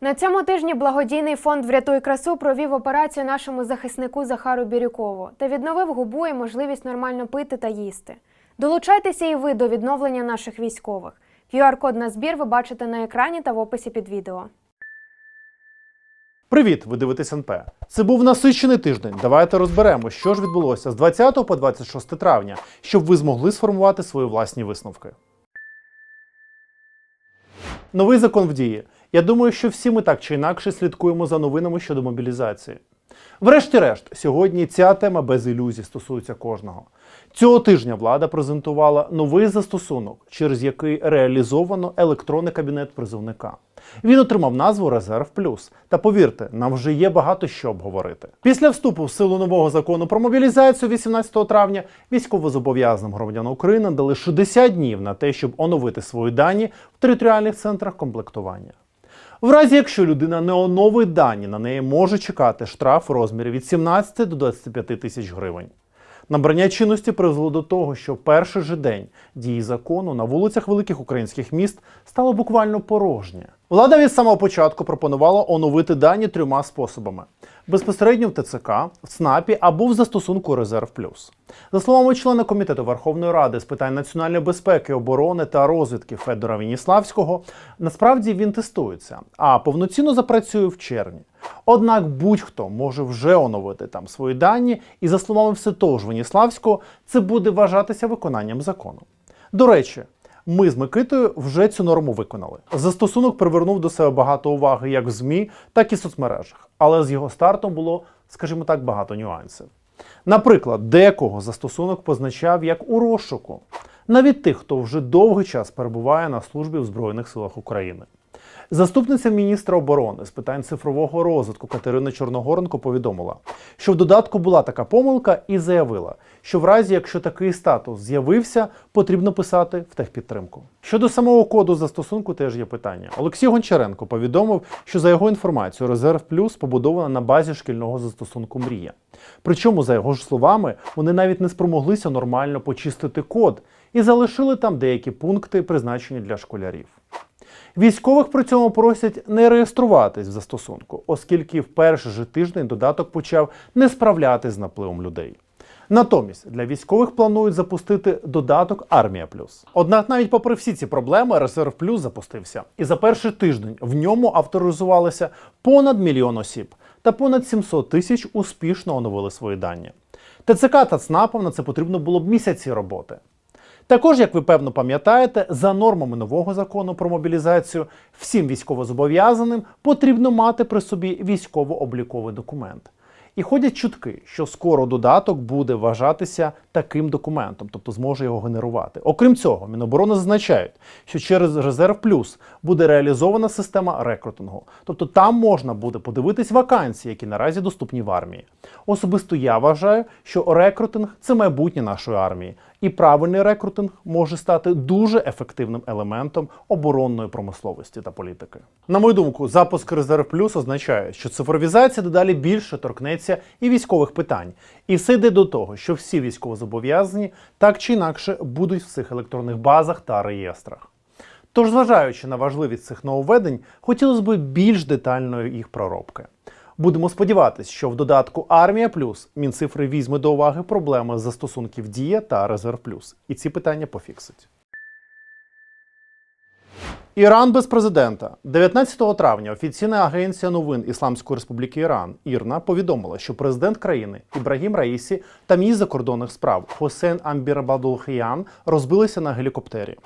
На цьому тижні благодійний фонд Врятуй красу провів операцію нашому захиснику Захару Бірюкову та відновив губу і можливість нормально пити та їсти. Долучайтеся і ви до відновлення наших військових. QR-код на збір ви бачите на екрані та в описі під відео. Привіт, ви дивитесь НП. Це був насичений тиждень. Давайте розберемо, що ж відбулося з 20 по 26 травня, щоб ви змогли сформувати свої власні висновки. Новий закон в дії. Я думаю, що всі ми так чи інакше слідкуємо за новинами щодо мобілізації. Врешті-решт, сьогодні ця тема без ілюзій стосується кожного. Цього тижня влада презентувала новий застосунок, через який реалізовано електронний кабінет призовника. Він отримав назву Резерв Плюс. Та повірте, нам вже є багато що обговорити. Після вступу в силу нового закону про мобілізацію 18 травня військовозобов'язаним громадянам України дали 60 днів на те, щоб оновити свої дані в територіальних центрах комплектування. В разі, якщо людина не оновить дані, на неї може чекати штраф у розмірі від 17 до 25 тисяч гривень. Набрання чинності призвело до того, що перший же день дії закону на вулицях великих українських міст стало буквально порожнє. Влада від самого початку пропонувала оновити дані трьома способами: безпосередньо в ТЦК, в ЦНАПі або в застосунку Резерв Плюс. За словами члена комітету Верховної Ради з питань національної безпеки, оборони та розвідки Федора Веніславського, насправді він тестується, а повноцінно запрацює в червні. Однак будь-хто може вже оновити там свої дані, і за словами все того ж Веніславського, це буде вважатися виконанням закону. До речі, ми з Микитою вже цю норму виконали. Застосунок привернув до себе багато уваги як в ЗМІ, так і в соцмережах. Але з його стартом було, скажімо так, багато нюансів. Наприклад, декого застосунок позначав як у розшуку, навіть тих, хто вже довгий час перебуває на службі в Збройних силах України. Заступниця міністра оборони з питань цифрового розвитку Катерина Чорногоренко повідомила, що в додатку була така помилка і заявила, що в разі, якщо такий статус з'явився, потрібно писати в техпідтримку. Щодо самого коду застосунку теж є питання. Олексій Гончаренко повідомив, що за його інформацією Резерв Плюс побудована на базі шкільного застосунку Мрія. Причому, за його ж словами, вони навіть не спромоглися нормально почистити код і залишили там деякі пункти, призначені для школярів. Військових при цьому просять не реєструватись в застосунку, оскільки в перший же тиждень додаток почав не справлятись з напливом людей. Натомість для військових планують запустити додаток Армія Плюс. Однак, навіть попри всі ці проблеми, Резерв Плюс запустився, і за перший тиждень в ньому авторизувалися понад мільйон осіб, та понад 700 тисяч успішно оновили свої дані. ТЦК та ЦНАПам на це потрібно було б місяці роботи. Також, як ви певно пам'ятаєте, за нормами нового закону про мобілізацію всім військовозобов'язаним потрібно мати при собі військово-обліковий документ. І ходять чутки, що скоро додаток буде вважатися таким документом, тобто зможе його генерувати. Окрім цього, Міноборони зазначають, що через Резерв Плюс буде реалізована система рекрутингу. Тобто там можна буде подивитись вакансії, які наразі доступні в армії. Особисто я вважаю, що рекрутинг це майбутнє нашої армії, і правильний рекрутинг може стати дуже ефективним елементом оборонної промисловості та політики. На мою думку, запуск Резерв Плюс означає, що цифровізація дедалі більше торкнеться і військових питань, і все йде до того, що всі військовозобов'язані так чи інакше будуть в цих електронних базах та реєстрах. Тож, зважаючи на важливість цих нововведень, хотілося б більш детальної їх проробки. Будемо сподіватися, що в додатку Армія Плюс Мінцифри візьме до уваги проблеми застосунків Дія та Резерв Плюс, і ці питання пофіксить. Іран без президента 19 травня офіційна агенція новин Ісламської Республіки Іран Ірна повідомила, що президент країни Ібрагім Раїсі та міністр закордонних справ Хосейн Амбірабадулхіян розбилися на гелікоптері.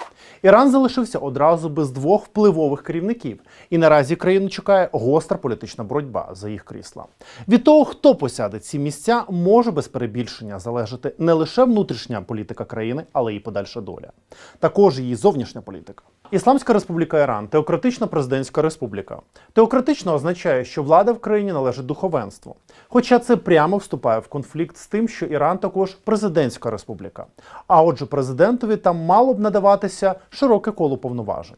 Іран залишився одразу без двох впливових керівників, і наразі країну чекає гостра політична боротьба за їх крісла. Від того, хто посяде ці місця, може без перебільшення залежати не лише внутрішня політика країни, але й подальша доля. Також її зовнішня політика. Ісламська Республіка Іран теократична президентська республіка. Теократично означає, що влада в країні належить духовенству. Хоча це прямо вступає в конфлікт з тим, що Іран також президентська республіка. А отже, президентові там мало б надаватися широке коло повноважень.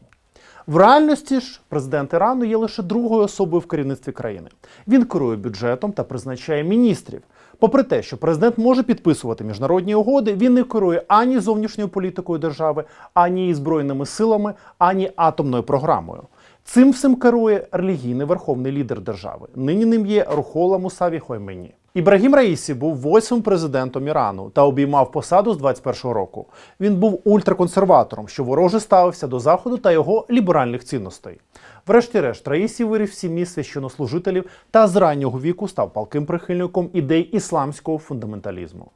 В реальності ж президент Ірану є лише другою особою в керівництві країни. Він керує бюджетом та призначає міністрів. Попри те, що президент може підписувати міжнародні угоди, він не керує ані зовнішньою політикою держави, ані збройними силами, ані атомною програмою. Цим всім керує релігійний верховний лідер держави. Нині ним є Рухола Мусаві Хоймені. Ібрагім Раїсі був восьмим президентом Ірану та обіймав посаду з 21-го року. Він був ультраконсерватором, що вороже ставився до заходу та його ліберальних цінностей. Врешті-решт, Раїсі вирів сім'ї священнослужителів та з раннього віку став палким прихильником ідей ісламського фундаменталізму.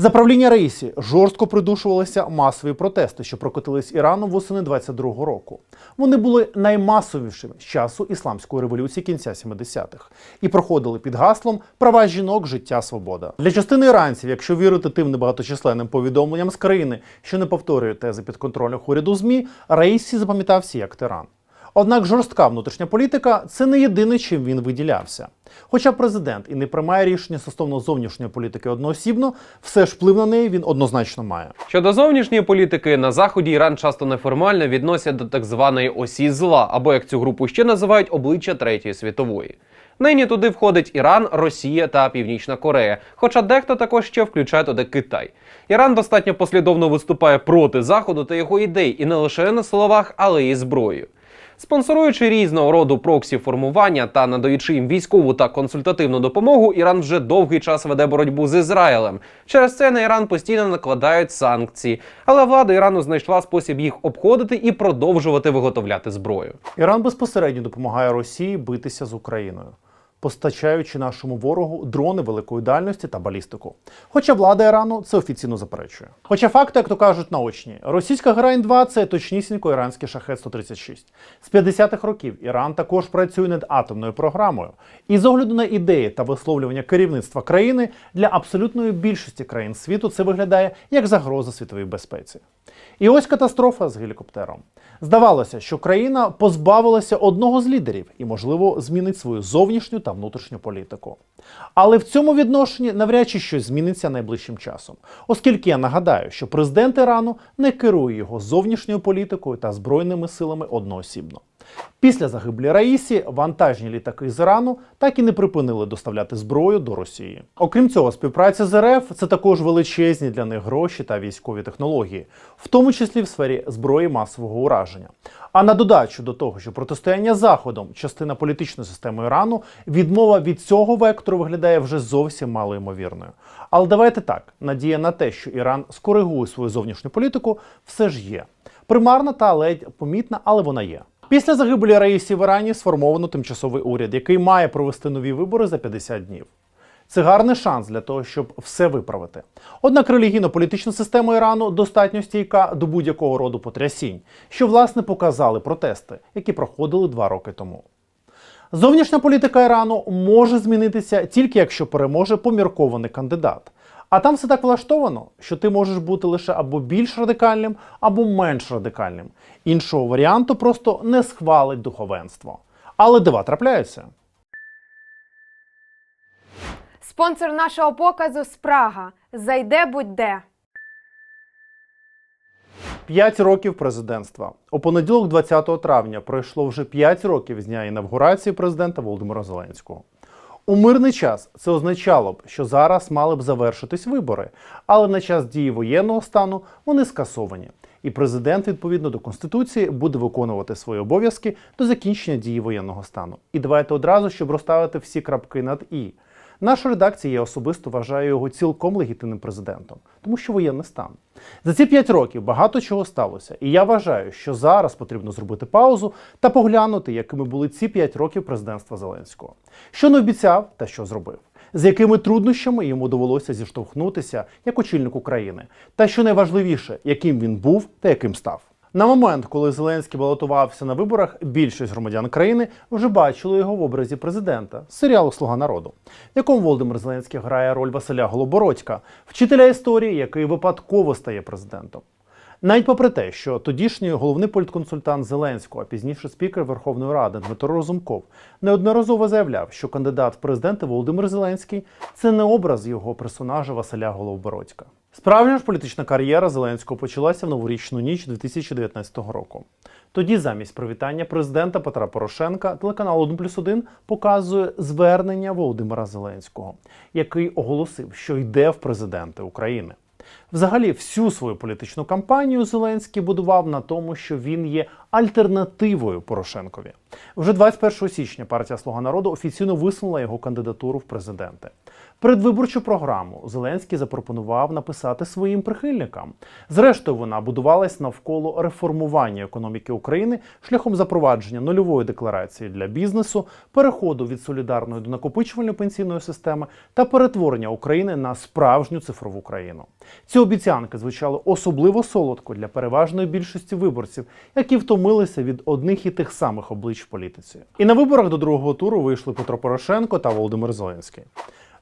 За правління Раїсі жорстко придушувалися масові протести, що прокотились Іраном восени 22-го року. Вони були наймасовішими з часу ісламської революції кінця 70-х і проходили під гаслом права жінок, життя, свобода. Для частини іранців, якщо вірити тим небагаточисленним повідомленням з країни, що не повторює тези підконтрольних уряду ЗМІ, Раїсі запам'ятався як тиран. Однак жорстка внутрішня політика це не єдине, чим він виділявся. Хоча президент і не приймає рішення стосовно зовнішньої політики одноосібно, все ж вплив на неї він однозначно має. Щодо зовнішньої політики, на заході Іран часто неформально відносять до так званої осі зла, або як цю групу ще називають обличчя Третьої світової. Нині туди входить Іран, Росія та Північна Корея, хоча дехто також ще включає туди Китай. Іран достатньо послідовно виступає проти заходу та його ідей, і не лише на словах, але й зброєю. Спонсоруючи різного роду проксі формування та надаючи їм військову та консультативну допомогу, Іран вже довгий час веде боротьбу з Ізраїлем. Через це на Іран постійно накладають санкції, але влада Ірану знайшла спосіб їх обходити і продовжувати виготовляти зброю. Іран безпосередньо допомагає Росії битися з Україною, постачаючи нашому ворогу дрони великої дальності та балістику. Хоча влада Ірану це офіційно заперечує. Хоча факти, як то кажуть, наочні, російська Грайн 2 це точнісінько іранський шахет 136 З 50-х років Іран також працює над атомною програмою. І з огляду на ідеї та висловлювання керівництва країни для абсолютної більшості країн світу це виглядає як загроза світовій безпеці. І ось катастрофа з гелікоптером. Здавалося, що країна позбавилася одного з лідерів і, можливо, змінить свою зовнішню та внутрішню політику. Але в цьому відношенні навряд чи щось зміниться найближчим часом, оскільки я нагадаю, що президент Ірану не керує його зовнішньою політикою та збройними силами одноосібно. Після загиблі Раїсі вантажні літаки з Ірану так і не припинили доставляти зброю до Росії. Окрім цього, співпраця з РФ це також величезні для них гроші та військові технології, в тому числі в сфері зброї масового ураження. А на додачу до того, що протистояння Заходом, частина політичної системи Ірану, відмова від цього вектору виглядає вже зовсім малоймовірною. Але давайте так: надія на те, що Іран скоригує свою зовнішню політику, все ж є. Примарна та ледь помітна, але вона є. Після загибелі Раїсі в Ірані сформовано тимчасовий уряд, який має провести нові вибори за 50 днів. Це гарний шанс для того, щоб все виправити. Однак релігійно-політична система Ірану достатньо стійка до будь-якого роду потрясінь, що власне показали протести, які проходили два роки тому. Зовнішня політика Ірану може змінитися тільки якщо переможе поміркований кандидат. А там все так влаштовано, що ти можеш бути лише або більш радикальним, або менш радикальним. Іншого варіанту просто не схвалить духовенство. Але дива трапляються. Спонсор нашого показу Спрага. Зайде будь-де. П'ять років президентства. У понеділок, 20 травня, пройшло вже 5 років з дня інавгурації президента Володимира Зеленського. У мирний час це означало б, що зараз мали б завершитись вибори, але на час дії воєнного стану вони скасовані. І президент, відповідно до конституції, буде виконувати свої обов'язки до закінчення дії воєнного стану. І давайте одразу, щоб розставити всі крапки над і. Наша редакція я особисто вважаю його цілком легітимним президентом, тому що воєнний стан. За ці п'ять років багато чого сталося, і я вважаю, що зараз потрібно зробити паузу та поглянути, якими були ці п'ять років президентства Зеленського. Що не обіцяв та що зробив, з якими труднощами йому довелося зіштовхнутися як очільнику країни, та що найважливіше, яким він був та яким став. На момент, коли Зеленський балотувався на виборах, більшість громадян країни вже бачили його в образі президента серіалу Слуга народу, в якому Володимир Зеленський грає роль Василя Голобородька, вчителя історії, який випадково стає президентом. Навіть попри те, що тодішній головний політконсультант Зеленського, а пізніше спікер Верховної Ради Дмитро Розумков, неодноразово заявляв, що кандидат в президенти Володимир Зеленський це не образ його персонажа Василя Голобородька. Справжня ж політична кар'єра Зеленського почалася в новорічну ніч 2019 року. Тоді, замість привітання президента Петра Порошенка, телеканал 1 плюс 1 показує звернення Володимира Зеленського, який оголосив, що йде в президенти України. Взагалі, всю свою політичну кампанію Зеленський будував на тому, що він є альтернативою Порошенкові. Вже 21 січня партія Слуга народу офіційно висунула його кандидатуру в президенти. Передвиборчу програму Зеленський запропонував написати своїм прихильникам. Зрештою, вона будувалась навколо реформування економіки України шляхом запровадження нульової декларації для бізнесу, переходу від солідарної до накопичувальної пенсійної системи та перетворення України на справжню цифрову країну. Ці обіцянки звучали особливо солодко для переважної більшості виборців, які втомилися від одних і тих самих облич в політиці. І на виборах до другого туру вийшли Петро Порошенко та Володимир Зеленський.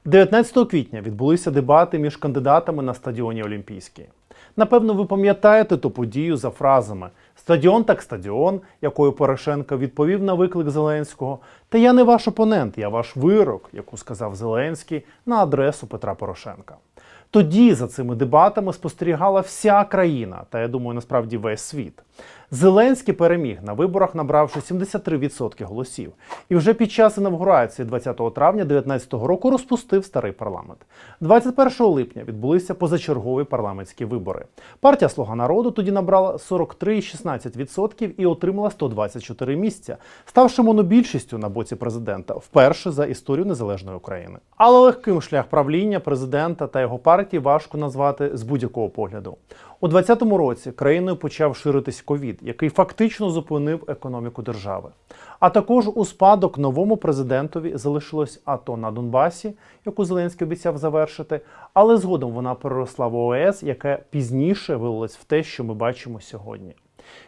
19 квітня відбулися дебати між кандидатами на стадіоні Олімпійський. Напевно, ви пам'ятаєте ту подію за фразами Стадіон так стадіон, якою Порошенко відповів на виклик Зеленського. Та я не ваш опонент, я ваш вирок, яку сказав Зеленський на адресу Петра Порошенка. Тоді за цими дебатами спостерігала вся країна, та я думаю, насправді весь світ. Зеленський переміг на виборах, набравши 73% голосів, і вже під час інавгурації 20 травня 2019 року розпустив старий парламент. 21 липня відбулися позачергові парламентські вибори. Партія Слуга народу тоді набрала 43,16% і отримала 124 місця, ставши монобільшістю на боці президента вперше за історію незалежної України. Але легким шлях правління президента та його партії важко назвати з будь-якого погляду. У 2020 році країною почав ширитись ковід, який фактично зупинив економіку держави. А також у спадок новому президентові залишилось АТО на Донбасі, яку Зеленський обіцяв завершити, але згодом вона переросла в ОС, яке пізніше вилилось в те, що ми бачимо сьогодні.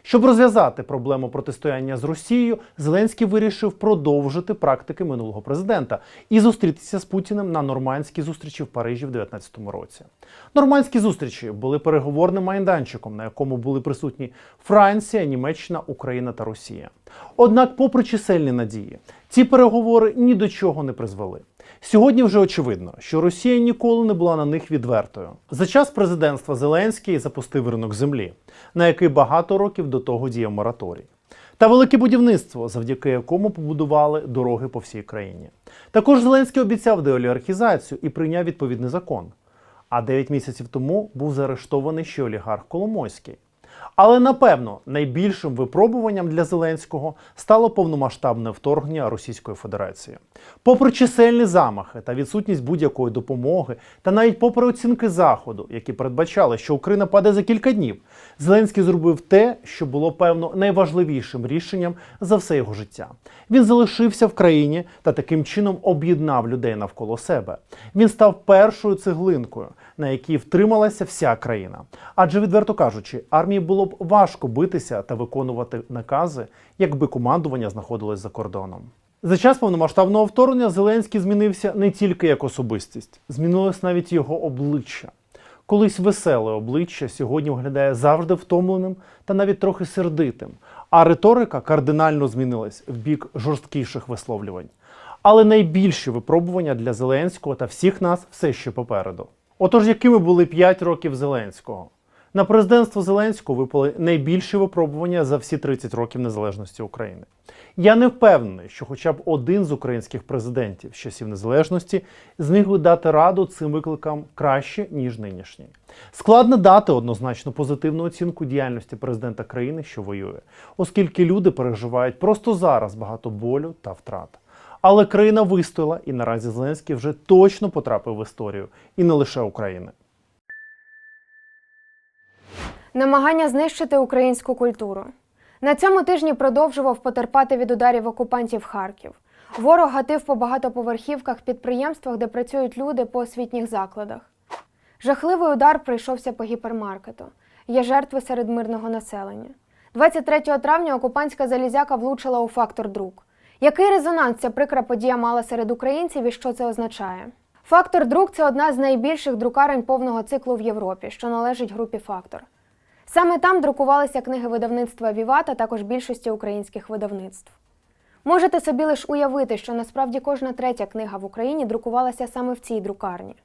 Щоб розв'язати проблему протистояння з Росією, Зеленський вирішив продовжити практики минулого президента і зустрітися з Путіним на нормандській зустрічі в Парижі в 2019 році. Нормандські зустрічі були переговорним майданчиком, на якому були присутні Франція, Німеччина, Україна та Росія. Однак, попри чисельні надії, ці переговори ні до чого не призвели. Сьогодні вже очевидно, що Росія ніколи не була на них відвертою. За час президентства Зеленський запустив ринок землі, на який багато років до того діяв мораторій. Та велике будівництво, завдяки якому побудували дороги по всій країні. Також Зеленський обіцяв деолігархізацію і прийняв відповідний закон. А 9 місяців тому був заарештований ще олігарх Коломойський. Але напевно найбільшим випробуванням для Зеленського стало повномасштабне вторгнення Російської Федерації. Попри чисельні замахи та відсутність будь-якої допомоги, та навіть попри оцінки Заходу, які передбачали, що Україна паде за кілька днів, Зеленський зробив те, що було певно найважливішим рішенням за все його життя. Він залишився в країні та таким чином об'єднав людей навколо себе. Він став першою цеглинкою, на якій втрималася вся країна. Адже, відверто кажучи, армії було б важко битися та виконувати накази, якби командування знаходилось за кордоном. За час повномасштабного вторгнення Зеленський змінився не тільки як особистість, змінилось навіть його обличчя. Колись веселе обличчя сьогодні виглядає завжди втомленим та навіть трохи сердитим, а риторика кардинально змінилась в бік жорсткіших висловлювань. Але найбільші випробування для Зеленського та всіх нас все ще попереду. Отож, якими були 5 років Зеленського? На президентство Зеленського випали найбільші випробування за всі 30 років незалежності України. Я не впевнений, що хоча б один з українських президентів з часів незалежності зміг би дати раду цим викликам краще, ніж нинішній. Складно дати однозначно позитивну оцінку діяльності президента країни, що воює, оскільки люди переживають просто зараз багато болю та втрат. Але країна вистояла, і наразі Зеленський вже точно потрапив в історію, і не лише України. Намагання знищити українську культуру. На цьому тижні продовжував потерпати від ударів окупантів Харків. Ворог гатив по багатоповерхівках, підприємствах, де працюють люди по освітніх закладах. Жахливий удар прийшовся по гіпермаркету. Є жертви серед мирного населення. 23 травня окупантська залізяка влучила у фактор друк. Який резонанс ця прикра подія мала серед українців і що це означає? Фактор друк це одна з найбільших друкарень повного циклу в Європі, що належить групі Фактор. Саме там друкувалися книги видавництва Віват, а також більшості українських видавництв. Можете собі лише уявити, що насправді кожна третя книга в Україні друкувалася саме в цій друкарні.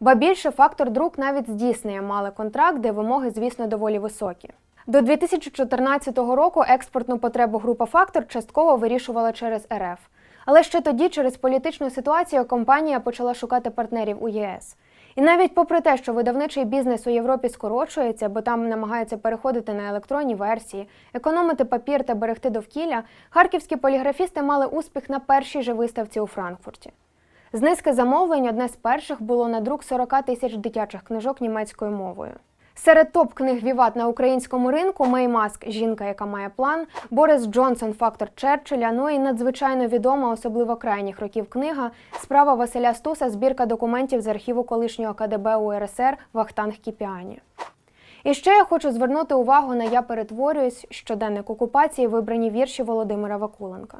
Ба більше фактор друк навіть здійснює мали контракт, де вимоги, звісно, доволі високі. До 2014 року експортну потребу група Фактор частково вирішувала через РФ. Але ще тоді, через політичну ситуацію, компанія почала шукати партнерів у ЄС. І навіть попри те, що видавничий бізнес у Європі скорочується, бо там намагаються переходити на електронні версії, економити папір та берегти довкілля, харківські поліграфісти мали успіх на першій же виставці у Франкфурті. З низки замовлень одне з перших було на друк 40 тисяч дитячих книжок німецькою мовою. Серед топ книг Віват на українському ринку Мей Маск Жінка, яка має план, Борис Джонсон Фактор Черчилля. Ну і надзвичайно відома, особливо крайніх років книга Справа Василя Стуса збірка документів з архіву колишнього КДБ УРСР Вахтанг Кіпіані. І ще я хочу звернути увагу на Я перетворююсь щоденник окупації, вибрані вірші Володимира Вакуленка.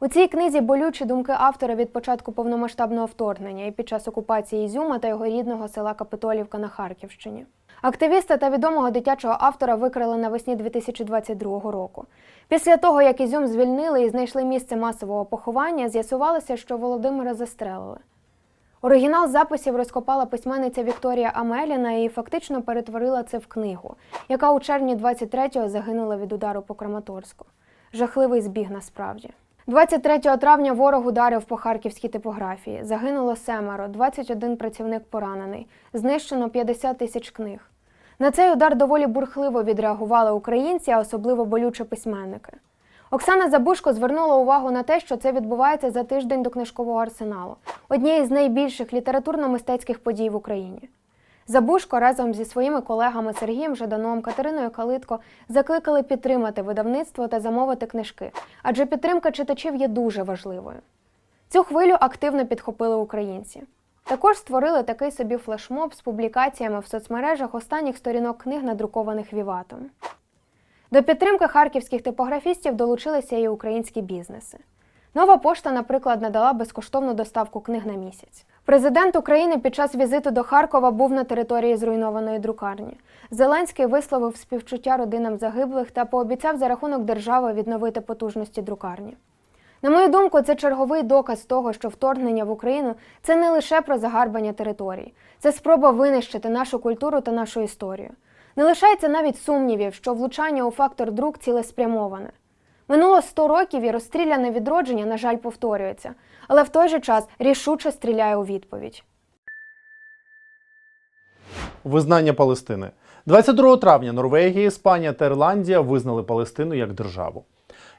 У цій книзі болючі думки автора від початку повномасштабного вторгнення і під час окупації Ізюма та його рідного села Капитолівка на Харківщині. Активіста та відомого дитячого автора викрили навесні 2022 року. Після того, як Ізюм звільнили і знайшли місце масового поховання, з'ясувалося, що Володимира застрелили. Оригінал записів розкопала письменниця Вікторія Амеліна і фактично перетворила це в книгу, яка у червні 23-го загинула від удару по Краматорську. Жахливий збіг насправді. 23 травня ворог ударив по харківській типографії. Загинуло семеро, 21 працівник поранений, знищено 50 тисяч книг. На цей удар доволі бурхливо відреагували українці, а особливо болюче письменники. Оксана Забушко звернула увагу на те, що це відбувається за тиждень до книжкового арсеналу, однієї з найбільших літературно-мистецьких подій в Україні. Забушко разом зі своїми колегами Сергієм Жаданом, Катериною Калитко закликали підтримати видавництво та замовити книжки, адже підтримка читачів є дуже важливою. Цю хвилю активно підхопили українці. Також створили такий собі флешмоб з публікаціями в соцмережах останніх сторінок книг, надрукованих Віватом. До підтримки харківських типографістів долучилися і українські бізнеси. Нова пошта, наприклад, надала безкоштовну доставку книг на місяць. Президент України під час візиту до Харкова був на території зруйнованої друкарні. Зеленський висловив співчуття родинам загиблих та пообіцяв за рахунок держави відновити потужності друкарні. На мою думку, це черговий доказ того, що вторгнення в Україну це не лише про загарбання територій, це спроба винищити нашу культуру та нашу історію. Не лишається навіть сумнівів, що влучання у фактор друк цілеспрямоване. Минуло 100 років і розстріляне відродження, на жаль, повторюється, але в той же час рішуче стріляє у відповідь. Визнання Палестини. 22 травня Норвегія, Іспанія та Ірландія визнали Палестину як державу.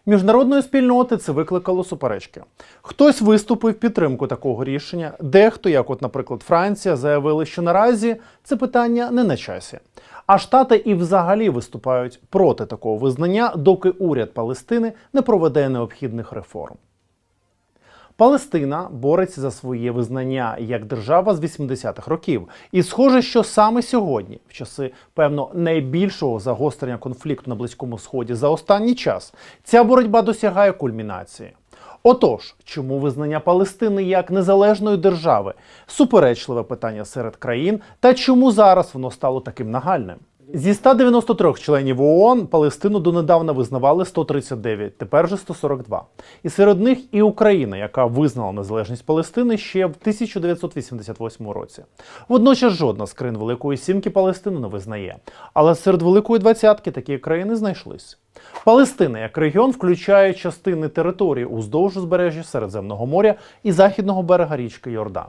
Міжнародної спільноти це викликало суперечки. Хтось виступив підтримку такого рішення, дехто, як от, наприклад, Франція, заявили, що наразі це питання не на часі. А Штати і взагалі виступають проти такого визнання, доки уряд Палестини не проведе необхідних реформ. Палестина бореться за своє визнання як держава з 80-х років, і схоже, що саме сьогодні, в часи певно найбільшого загострення конфлікту на близькому сході за останній час, ця боротьба досягає кульмінації. Отож, чому визнання Палестини як незалежної держави суперечливе питання серед країн, та чому зараз воно стало таким нагальним? Зі 193 членів ООН Палестину донедавна визнавали 139, тепер же 142. І серед них і Україна, яка визнала незалежність Палестини ще в 1988 році. Водночас жодна з країн Великої Сімки Палестину не визнає. Але серед Великої Двадцятки такі країни знайшлись. Палестина як регіон включає частини території уздовж узбережжя Середземного моря і західного берега річки Йордан.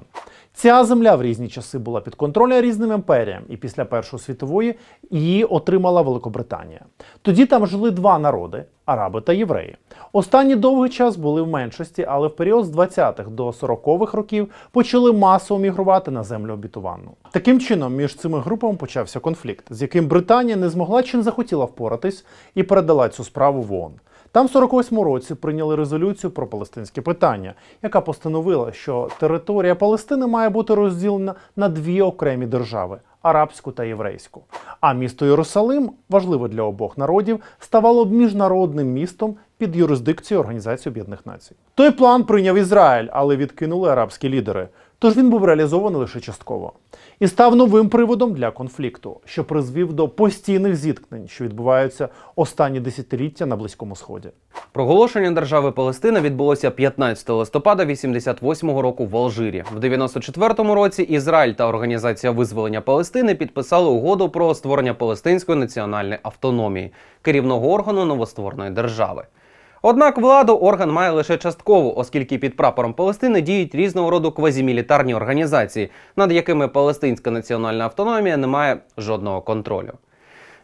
Ця земля в різні часи була під контролем різним імперіям, і після Першої світової її отримала Великобританія. Тоді там жили два народи араби та євреї. Останні довгий час були в меншості, але в період з 20-х до 40-х років почали масово мігрувати на землю обітованну. Таким чином, між цими групами почався конфлікт, з яким Британія не змогла чи не захотіла впоратись і передала цю справу в ООН. Там в 48-му році прийняли резолюцію про палестинське питання, яка постановила, що територія Палестини має бути розділена на дві окремі держави арабську та єврейську. А місто Єрусалим, важливе для обох народів, ставало б міжнародним містом під юрисдикцією Організації Об'єднаних Націй. Той план прийняв Ізраїль, але відкинули арабські лідери. Тож він був реалізований лише частково і став новим приводом для конфлікту, що призвів до постійних зіткнень, що відбуваються останні десятиліття на Близькому Сході. Проголошення держави Палестина відбулося 15 листопада 88 року в Алжирі. В 94 році Ізраїль та Організація визволення Палестини підписали угоду про створення палестинської національної автономії, керівного органу новоствореної держави. Однак владу орган має лише частково, оскільки під прапором Палестини діють різного роду квазімілітарні організації, над якими палестинська національна автономія не має жодного контролю.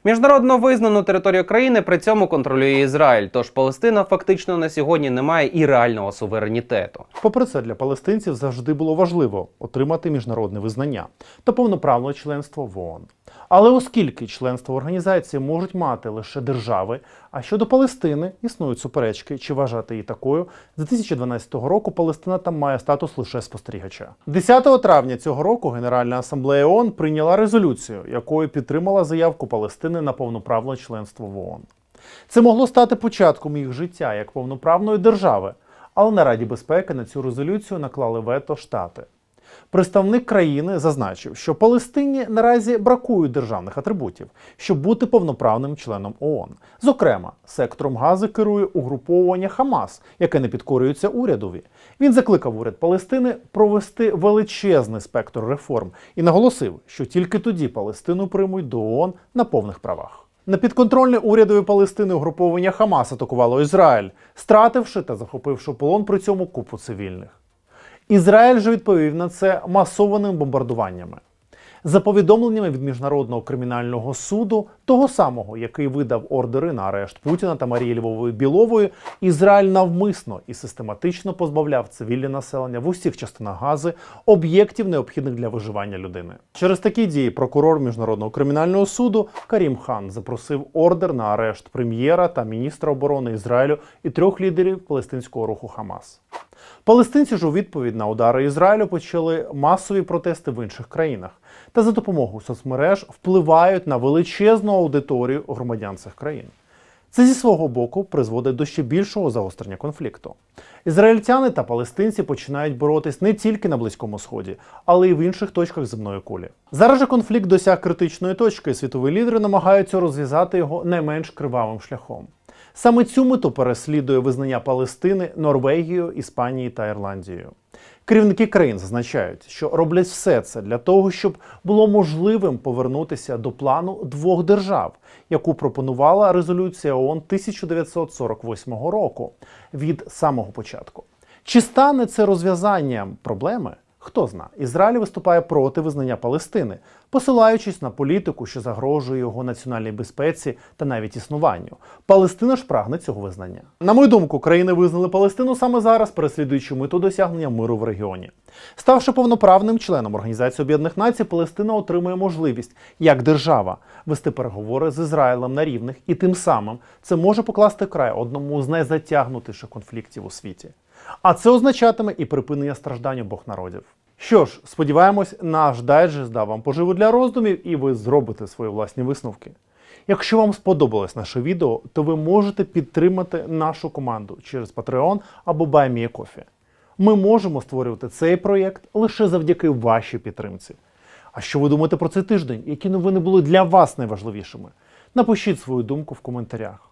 Міжнародно визнану територію країни при цьому контролює Ізраїль, тож Палестина фактично на сьогодні не має і реального суверенітету. Попри це, для палестинців завжди було важливо отримати міжнародне визнання та повноправне членство в ООН. Але оскільки членство в організації можуть мати лише держави, а щодо Палестини існують суперечки, чи вважати її такою, з 2012 року Палестина там має статус лише спостерігача. 10 травня цього року Генеральна асамблея ООН прийняла резолюцію, якою підтримала заявку Палестини на повноправне членство в ООН. Це могло стати початком їх життя як повноправної держави, але на Раді безпеки на цю резолюцію наклали вето Штати. Представник країни зазначив, що Палестині наразі бракує державних атрибутів, щоб бути повноправним членом ООН. Зокрема, сектором Гази керує угруповування Хамас, яке не підкорюється урядові. Він закликав уряд Палестини провести величезний спектр реформ і наголосив, що тільки тоді Палестину приймуть до ООН на повних правах. На підконтрольне урядові Палестини угруповання Хамас атакувало Ізраїль, стративши та захопивши полон при цьому купу цивільних. Ізраїль же відповів на це масованими бомбардуваннями. За повідомленнями від Міжнародного кримінального суду, того самого, який видав ордери на арешт Путіна та Марії Львової Білової, Ізраїль навмисно і систематично позбавляв цивільне населення в усіх частинах Гази об'єктів, необхідних для виживання людини. Через такі дії прокурор Міжнародного кримінального суду Карім Хан запросив ордер на арешт прем'єра та міністра оборони Ізраїлю і трьох лідерів палестинського руху Хамас. Палестинці ж у відповідь на удари Ізраїлю почали масові протести в інших країнах та за допомогою соцмереж впливають на величезну аудиторію громадян цих країн. Це зі свого боку призводить до ще більшого загострення конфлікту. Ізраїльтяни та палестинці починають боротись не тільки на Близькому Сході, але й в інших точках земної кулі. Зараз же конфлікт досяг критичної точки, і світові лідери намагаються розв'язати його не менш кривавим шляхом. Саме цю мету переслідує визнання Палестини Норвегією, Іспанією та Ірландією. Керівники країн зазначають, що роблять все це для того, щоб було можливим повернутися до плану двох держав, яку пропонувала резолюція ООН 1948 року від самого початку. Чи стане це розв'язанням проблеми? Хто зна, Ізраїль виступає проти визнання Палестини, посилаючись на політику, що загрожує його національній безпеці та навіть існуванню. Палестина ж прагне цього визнання. На мою думку, країни визнали Палестину саме зараз, переслідуючи мету досягнення миру в регіоні. Ставши повноправним членом Організації Об'єднаних Націй, Палестина отримує можливість як держава вести переговори з Ізраїлем на рівних, і тим самим це може покласти край одному з найзатягнутіших конфліктів у світі. А це означатиме і припинення страждань обох народів. Що ж, сподіваємось, наш дайджест дав вам поживу для роздумів, і ви зробите свої власні висновки. Якщо вам сподобалось наше відео, то ви можете підтримати нашу команду через Patreon або BuyMeACoffee. Ми можемо створювати цей проєкт лише завдяки вашій підтримці. А що ви думаєте про цей тиждень? Які новини були для вас найважливішими? Напишіть свою думку в коментарях.